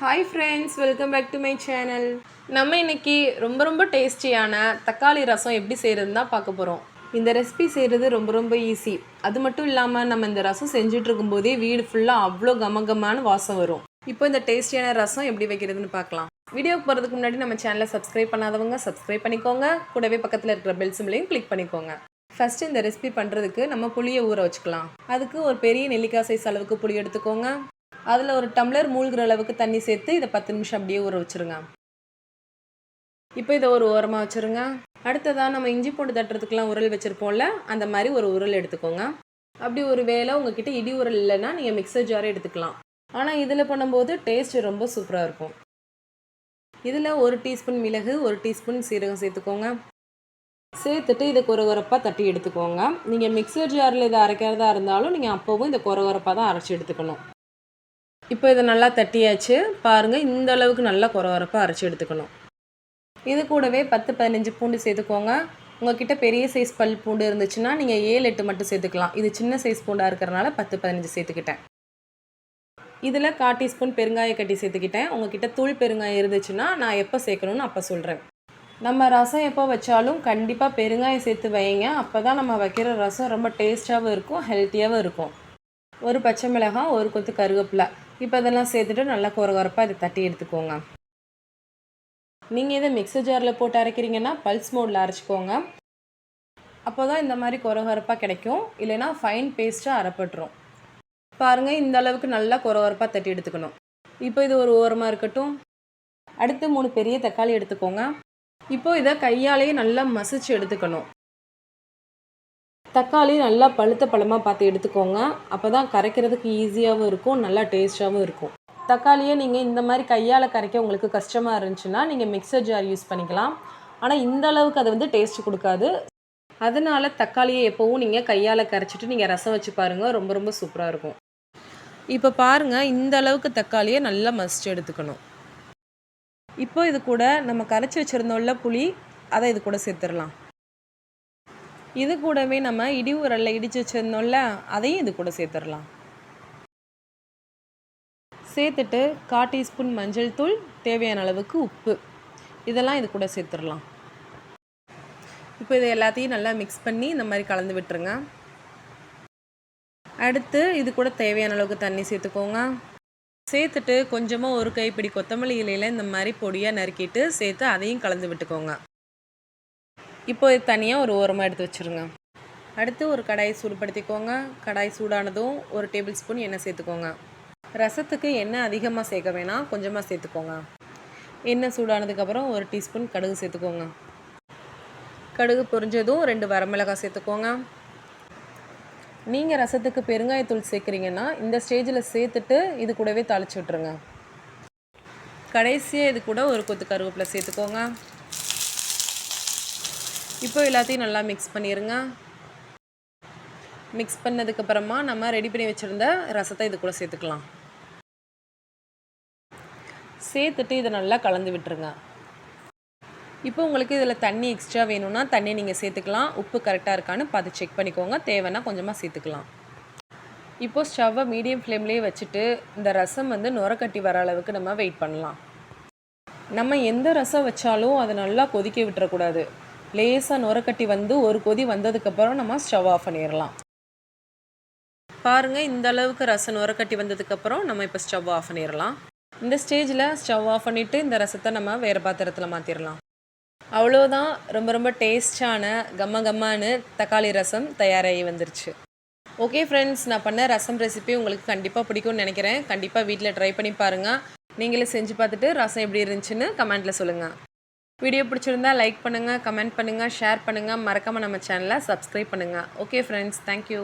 Hi friends welcome back to my channel நம்ம இன்னைக்கு ரொம்ப ரொம்ப டேஸ்டியான தக்காளி ரசம் எப்படி செய்கிறதுன்னு தான் பார்க்க போகிறோம் இந்த ரெசிபி செய்கிறது ரொம்ப ரொம்ப ஈஸி அது மட்டும் இல்லாமல் நம்ம இந்த ரசம் செஞ்சுட்டு இருக்கும்போதே வீடு ஃபுல்லாக அவ்வளோ கமகமான வாசம் வரும். இப்போ இந்த டேஸ்டியான ரசம் எப்படி வைக்கிறதுன்னு பார்க்கலாம். வீடியோக்கு போகிறதுக்கு முன்னாடி நம்ம சேனலை சப்ஸ்கிரைப் பண்ணாதவங்க சப்ஸ்கிரைப் பண்ணிக்கோங்க. கூடவே பக்கத்தில் இருக்கிற பெல் சிம்லையும் கிளிக் பண்ணிக்கோங்க. ஃபஸ்ட்டு இந்த ரெசிபி பண்ணுறதுக்கு நம்ம புளியை ஊற வச்சுக்கலாம். அதுக்கு ஒரு பெரிய நெல்லிக்காய் சைஸ் அளவுக்கு புளி எடுத்துக்கோங்க. அதில் ஒரு டம்ளர் மூழ்கிற அளவுக்கு தண்ணி சேர்த்து இதை பத்து நிமிஷம் அப்படியே ஊற வச்சுருங்க. இப்போ இதை ஒரு ஓரமாக வச்சுருங்க. அடுத்ததாக நம்ம இஞ்சி பூண்டு தட்டுறதுக்குலாம் உரல் வச்சுருப்போம்ல அந்த மாதிரி ஒரு உரல் எடுத்துக்கோங்க. அப்படி ஒரு வேளை உங்ககிட்ட இடி உரல் இல்லைன்னா நீங்கள் மிக்சர் ஜாரே எடுத்துக்கலாம். ஆனால் இதில் பண்ணும்போது டேஸ்ட் ரொம்ப சூப்பராக இருக்கும். இதில் ஒரு டீஸ்பூன் மிளகு ஒரு டீஸ்பூன் சீரகம் சேர்த்துக்கோங்க. சேர்த்துட்டு இதை குறகுறப்பாக தட்டி எடுத்துக்கோங்க. நீங்கள் மிக்சர் ஜாரில் இதை அரைக்கிறதா இருந்தாலும் நீங்கள் அப்போவும் இதை குறகுறப்பாக தான் அரைச்சி எடுத்துக்கணும். இப்போ இதை நல்லா தட்டியாச்சு. பாருங்கள் இந்த அளவுக்கு நல்லா கொரகொரப்பாக அரைச்சி எடுத்துக்கணும். இது கூடவே பத்து பதினஞ்சு பூண்டு சேர்த்துக்கோங்க. உங்ககிட்ட பெரிய சைஸ் பல் பூண்டு இருந்துச்சுன்னா நீங்கள் ஏழு எட்டு மட்டும் சேர்த்துக்கலாம். இது சின்ன சைஸ் பூண்டாக இருக்கிறனால பத்து பதினஞ்சு சேர்த்துக்கிட்டேன். இதில் கால் டீஸ்பூன் பெருங்காய கட்டி சேர்த்துக்கிட்டேன். உங்ககிட்ட தூள் பெருங்காயம் இருந்துச்சுன்னா நான் எப்போ சேர்க்கணும்னு அப்போ சொல்கிறேன் நம்ம ரசம் எப்போ வச்சாலும் கண்டிப்பாக பெருங்காயம் சேர்த்து வைங்க. அப்போ தான் நம்ம வைக்கிற ரசம் ரொம்ப டேஸ்ட்டாகவும் இருக்கும் ஹெல்த்தியாகவும் இருக்கும். ஒரு பச்சை மிளகாய் ஒரு கொத்து கருவேப்பிலை. இப்போ இதெல்லாம் சேர்த்துட்டு நல்லா குறகுறப்பாக இதை தட்டி எடுத்துக்கோங்க. நீங்கள் இதை மிக்சர் ஜாரில் போட்டு அரைக்கிறீங்கன்னா பல்ஸ் மோடில் அரைச்சிக்கோங்க. அப்போ தான் இந்த மாதிரி குறகுறப்பாக கிடைக்கும். இல்லைன்னா ஃபைன் பேஸ்ட்டாக அரைப்பட்டுரும். பாருங்கள் இந்த அளவுக்கு நல்லா குறகுறப்பாக தட்டி எடுத்துக்கணும். இப்போ இது ஒரு ஓரமாக இருக்கட்டும். அடுத்து மூணு பெரிய தக்காளி எடுத்துக்கோங்க. இப்போ இதை கையாலேயே நல்லா மசிச்சு எடுத்துக்கணும். தக்காளி நல்லா பழுத்த பழமாக பார்த்து எடுத்துக்கோங்க. அப்போ தான் கரைக்கிறதுக்கு ஈஸியாகவும் இருக்கும் நல்லா டேஸ்ட்டாகவும் இருக்கும். தக்காளியை நீங்கள் இந்த மாதிரி கையால் கரைக்க உங்களுக்கு கஷ்டமாக இருந்துச்சுன்னா நீங்கள் மிக்சர் ஜார் யூஸ் பண்ணிக்கலாம். ஆனால் இந்த அளவுக்கு அது வந்து டேஸ்ட் கொடுக்காது. அதனால் தக்காளியை எப்போவும் நீங்கள் கையால் கரைச்சிட்டு நீங்கள் ரசம் வச்சு பாருங்கள் ரொம்ப ரொம்ப சூப்பராக இருக்கும். இப்போ பாருங்கள் இந்த அளவுக்கு தக்காளியை நல்லா மசிச்சு எடுத்துக்கணும். இப்போ இது கூட நம்ம கரைச்சி வச்சுருந்தோம்ல புளி அதை இது கூட சேர்த்துடலாம். இது கூடவே நம்ம இடி உரலில் இடித்து வச்சுருந்தோம்ல அதையும் இது கூட சேர்த்துடலாம். சேர்த்துட்டு கால் டீஸ்பூன் மஞ்சள் தூள் தேவையான அளவுக்கு உப்பு. இதெல்லாம் இது கூட சேர்த்துடலாம். இப்போ இது எல்லாத்தையும் நல்லா மிக்ஸ் பண்ணி இந்த மாதிரி கலந்து விட்டுருங்க. அடுத்து இது கூட தேவையான அளவுக்கு தண்ணி சேர்த்துக்கோங்க. சேர்த்துட்டு கொஞ்சமாக ஒரு கைப்பிடி கொத்தமல்லி இலையில் இந்த மாதிரி பொடியாக நறுக்கிட்டு சேர்த்து அதையும் கலந்து விட்டுக்கோங்க. இப்போ இது தனியாக ஒரு ஓரமாக எடுத்து வச்சுருங்க. அடுத்து ஒரு கடாயை சூடுபடுத்திக்கோங்க. கடாய் சூடானதும் ஒரு டேபிள் ஸ்பூன் எண்ணெய் சேர்த்துக்கோங்க. ரசத்துக்கு எண்ணெய் அதிகமாக சேர்க்க வேணாம். கொஞ்சமாக சேர்த்துக்கோங்க. எண்ணெய் சூடானதுக்கப்புறம் ஒரு டீஸ்பூன் கடுகு சேர்த்துக்கோங்க. கடுகு பொரிஞ்சதும் ரெண்டு வரமிளகாய் சேர்த்துக்கோங்க. நீங்கள் ரசத்துக்கு பெருங்காயத்தூள் சேர்க்குறீங்கன்னா இந்த ஸ்டேஜில் சேர்த்துட்டு இது கூடவே தாளிச்சு விட்ருங்க கடைசியாக இது கூட ஒரு கொத்து கருவேப்பிலை சேர்த்துக்கோங்க. இப்போ எல்லாத்தையும் நல்லா மிக்ஸ் பண்ணிடுங்க மிக்ஸ் பண்ணதுக்கப்புறமா நம்ம ரெடி பண்ணி வச்சுருந்த ரசத்தை இது கூட சேர்த்துக்கலாம். சேர்த்துட்டு இதை நல்லா கலந்து விட்டுருங்க. இப்போ உங்களுக்கு இதில் தண்ணி எக்ஸ்ட்ரா வேணும்னா தண்ணி நீங்கள் சேர்த்துக்கலாம். உப்பு கரெக்டாக இருக்கான்னு பார்த்து செக் பண்ணிக்கோங்க. தேவைன்னா கொஞ்சமாக சேர்த்துக்கலாம். இப்போது ஸ்டவ்வை மீடியம் ஃப்ளேம்லேயே வச்சுட்டு இந்த ரசம் வந்து நுரக்கட்டி வர அளவுக்கு நம்ம வெயிட் பண்ணலாம். நம்ம எந்த ரசம் வச்சாலும் அதை நல்லா கொதிக்க விட்டுறக்கூடாது. லேசாக நுரக்கட்டி வந்து ஒரு கொதி வந்ததுக்கப்புறம் நம்ம ஸ்டவ் ஆஃப் பண்ணிடலாம் பாருங்கள் இந்த அளவுக்கு ரசம் நுரக்கட்டி வந்ததுக்கப்புறம் நம்ம இப்போ ஸ்டவ் ஆஃப் பண்ணிடலாம் இந்த ஸ்டேஜில் ஸ்டவ் ஆஃப் பண்ணிவிட்டு இந்த ரசத்தை நம்ம வேறு பாத்திரத்தில் மாற்றிடலாம் அவ்வளோதான் ரொம்ப ரொம்ப டேஸ்டான கம்ம கம்மானு தக்காளி ரசம் தயாராகி வந்துருச்சு. ஓகே ஃப்ரெண்ட்ஸ் நான் பண்ண ரசம் ரெசிபி உங்களுக்கு கண்டிப்பாக பிடிக்கும்னு நினைக்கிறேன். கண்டிப்பாக வீட்டில் ட்ரை பண்ணி பாருங்கள் நீங்களே செஞ்சு பார்த்துட்டு ரசம் எப்படி இருந்துச்சுன்னு கமெண்ட்டில் சொல்லுங்கள் வீடியோ பிடிச்சிருந்தா லைக் பண்ணுங்கள் கமெண்ட் பண்ணுங்கள் ஷேர் பண்ணுங்கள் மறக்காமல் நம்ம சேனலை சப்ஸ்கிரைப் பண்ணுங்கள் ஓகே ஃப்ரெண்ட்ஸ் தேங்க்யூ